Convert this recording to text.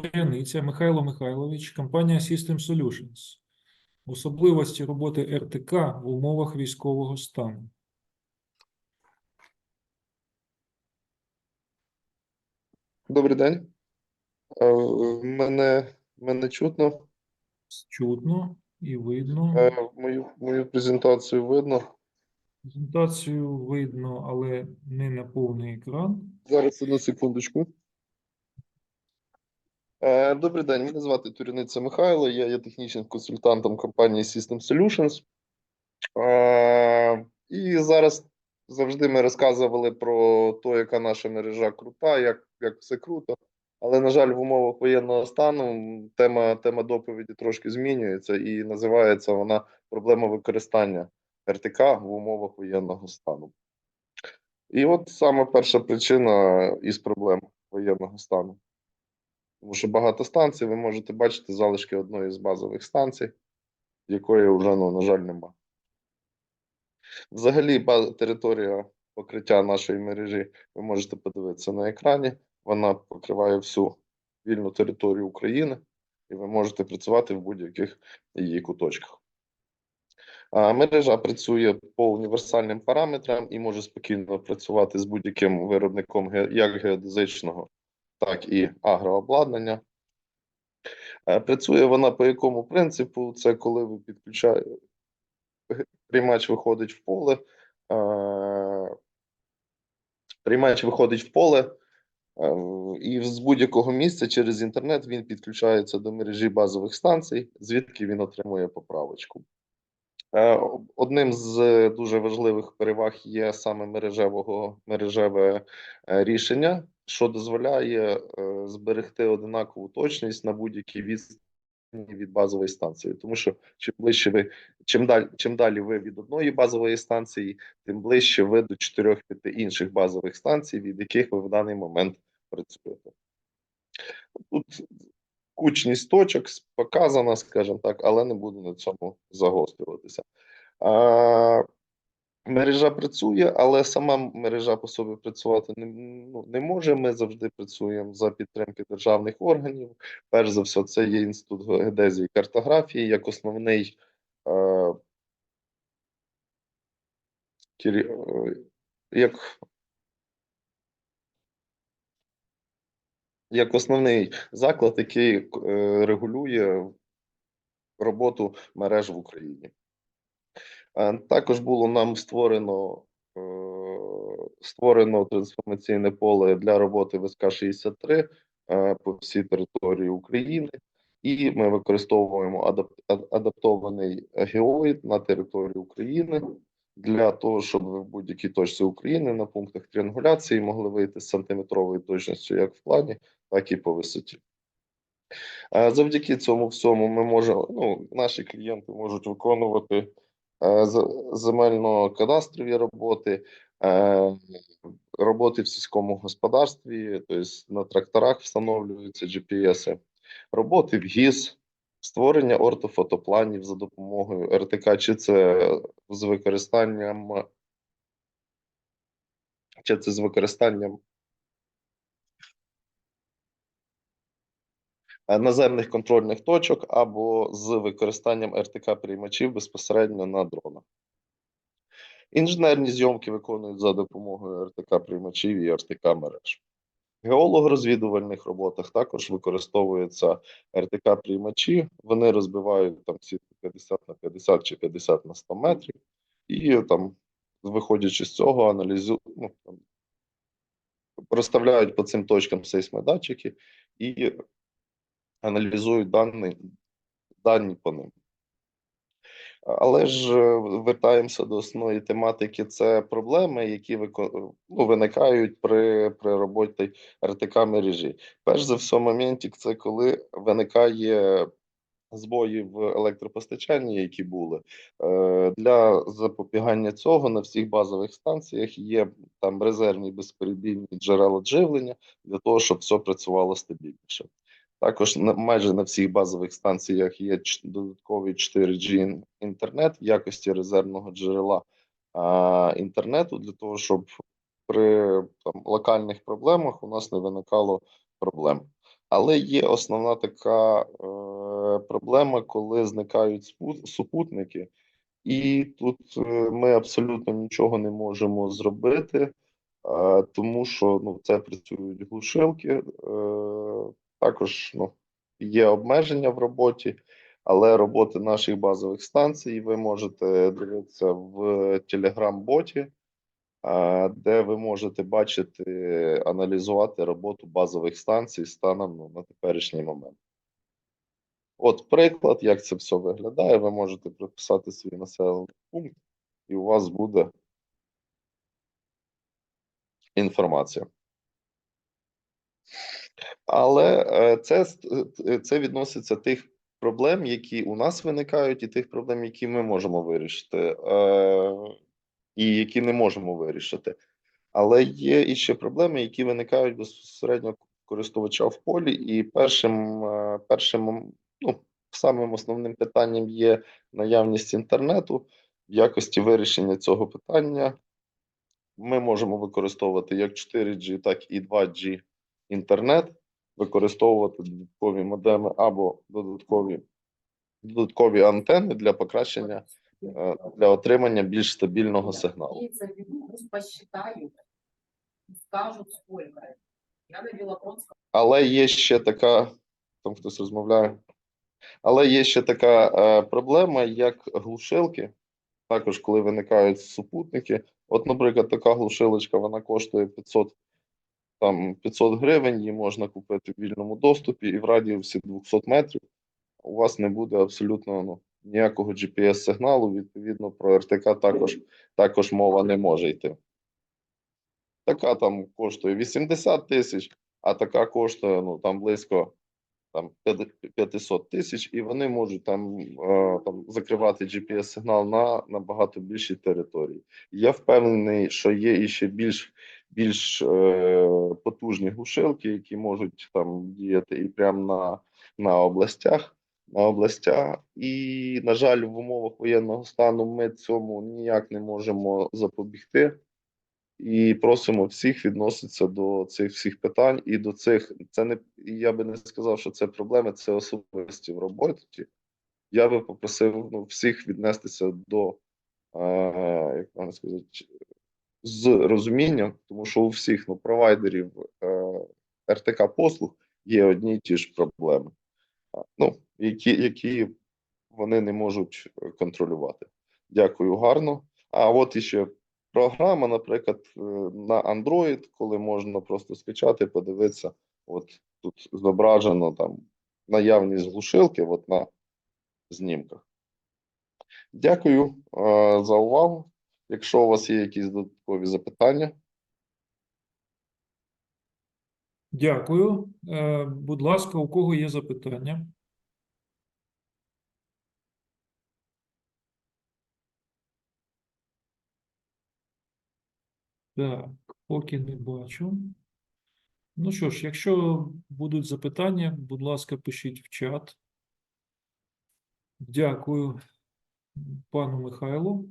Туряниця Михайло Михайлович, компанія System Solutions. Особливості роботи РТК в умовах військового стану. Добрий день. Е, Мене, мене чутно. Чутно і видно. Е, Мою, мою презентацію видно. Презентацію видно, але не на повний екран. Зараз одну секундочку. Е, Добрий день, мене звати Туряниця Михайло, я є технічним консультантом компанії System Solutions. Е, І зараз завжди ми розказували про те, яка наша мережа крута, як, як все круто. Але, на жаль, в умовах воєнного стану тема, тема доповіді трошки змінюється і називається вона проблема використання РТК в умовах воєнного стану. І от саме перша причина із проблем воєнного стану. Тому що багато станцій, ви можете бачити залишки одної з базових станцій, якої вже, ну, на жаль, нема. Взагалі, територія покриття нашої мережі, ви можете подивитися на екрані. Вона покриває всю вільну територію України, і ви можете працювати в будь-яких її куточках. А Мережа працює по універсальним параметрам і може спокійно працювати з будь-яким виробником як геодезичного, так і агрообладнання. Е, Працює вона по якому принципу? Це коли ви підключаєте, приймач виходить в поле, е, приймач виходить в поле, е, і з будь-якого місця через інтернет він підключається до мережі базових станцій, звідки він отримує поправочку. Е, Одним з дуже важливих переваг є саме мережевого мережеве е, рішення, що дозволяє е, зберегти одинакову точність на будь-якій відстані від базової станції. Тому що чим ближче ви, чим далі, чим далі ви від одної базової станції, тим ближче ви до 4-5 інших базових станцій, від яких ви в даний момент працюєте. Тут кучність точок показана, скажімо так, але не буду на цьому загострюватися. А, мережа працює, але сама мережа по собі працювати не, ну, не може. Ми завжди працюємо за підтримки державних органів. Перш за все, це є інститут геодезії і картографії як основний. Е, як як основний заклад, який е, регулює роботу мереж в Україні. Також було нам створено, е, створено трансформаційне поле для роботи ВСК 63 е, по всій території України, і ми використовуємо адап- адаптований геоїд на території України для того, щоб в будь-якій точці України на пунктах тріангуляції могли вийти з сантиметровою точністю як в плані, так і по висоті. Е, Завдяки цьому всьому ми можемо, ну, наші клієнти можуть виконувати е, земельно-кадастрові роботи, е, роботи в сільському господарстві, тобто на тракторах встановлюються GPS, роботи в ГІС, створення ортофотопланів за допомогою РТК, чи це з використанням, чи це з використанням наземних контрольних точок або з використанням РТК приймачів безпосередньо на дронах. Інженерні зйомки виконують за допомогою РТК приймачів і РТК мереж. В геолого-розвідувальних роботах також використовуються РТК приймачі. Вони розбивають там сітку 50 на 50 чи 50 на 100 метрів, і там, виходячи з цього, аналізують, ну, там, розставляють по цим точкам сейсмодатчики і аналізують дані, дані по ним. Але ж е, вертаємося до основної тематики. Це проблеми, які ну, виникають при, при роботі РТК мережі. Перш за все, моментик це коли виникає збої в електропостачанні, які були. Е, Для запобігання цього на всіх базових станціях є там резервні безперебійні джерела живлення для того, щоб все працювало стабільніше. Також на майже на всіх базових станціях є додатковий 4G інтернет в якості резервного джерела а, інтернету для того, щоб при там, локальних проблемах у нас не виникало проблем. Але є основна така е, проблема, коли зникають супутники, і тут е, ми абсолютно нічого не можемо зробити, е, тому що ну, це працюють глушилки. Е, також ну, є обмеження в роботі, але роботи наших базових станцій ви можете дивитися в Telegram-боті, де ви можете бачити, аналізувати роботу базових станцій станом ну, на теперішній момент. От приклад, як це все виглядає. Ви можете прописати свій населений пункт, і у вас буде інформація. Але е, це, е, це відноситься тих проблем, які у нас виникають, і тих проблем, які ми можемо вирішити, е, і які не можемо вирішити. Але є і ще проблеми, які виникають безпосередньо користувача в полі. І першим, першим ну, самим основним питанням є наявність інтернету. В якості вирішення цього питання ми можемо використовувати як 4G, так і 2G інтернет, використовувати додаткові модеми або додаткові, додаткові антени для покращення е, для отримання більш стабільного сигналу. Белоконском Але є ще така, там хтось розмовляє. Але є ще така е, проблема, як глушилки. Також, коли виникають супутники. От, наприклад, така глушилочка вона коштує 500, там, 500 гривень, її можна купити в вільному доступі, і в радіусі 200 метрів у вас не буде абсолютно ну, ніякого GPS-сигналу. Відповідно, про РТК також, також мова не може йти. Така там коштує 80 тисяч, а така коштує ну, там близько там, 500 тисяч, і вони можуть там, е, там закривати GPS-сигнал на набагато більшій території. Я впевнений, що є і ще більш, більш е, потужні глушилки, які можуть там діяти і прямо на, на областях. На областях, і, на жаль, в умовах воєнного стану ми цьому ніяк не можемо запобігти. І просимо всіх відноситися до цих всіх питань і до цих. Це не я би не сказав, що це проблеми, це особисті в роботі. Я би попросив ну, всіх віднестися до, е, як правильно сказати, з розумінням, тому що у всіх ну, провайдерів е, РТК послуг є одні й ті ж проблеми, ну, які, які вони не можуть е, контролювати. Дякую, гарно. А от іще програма, наприклад, е, на Android, коли можна просто скачати, подивитися, от тут зображено там наявність глушилки от на знімках. Дякую е, за увагу. Якщо у вас є якісь додаткові запитання, Дякую. Е, Будь ласка, у кого є запитання? Так, поки не бачу. Ну що ж, якщо будуть запитання, будь ласка, пишіть в чат. Дякую пану Михайлу.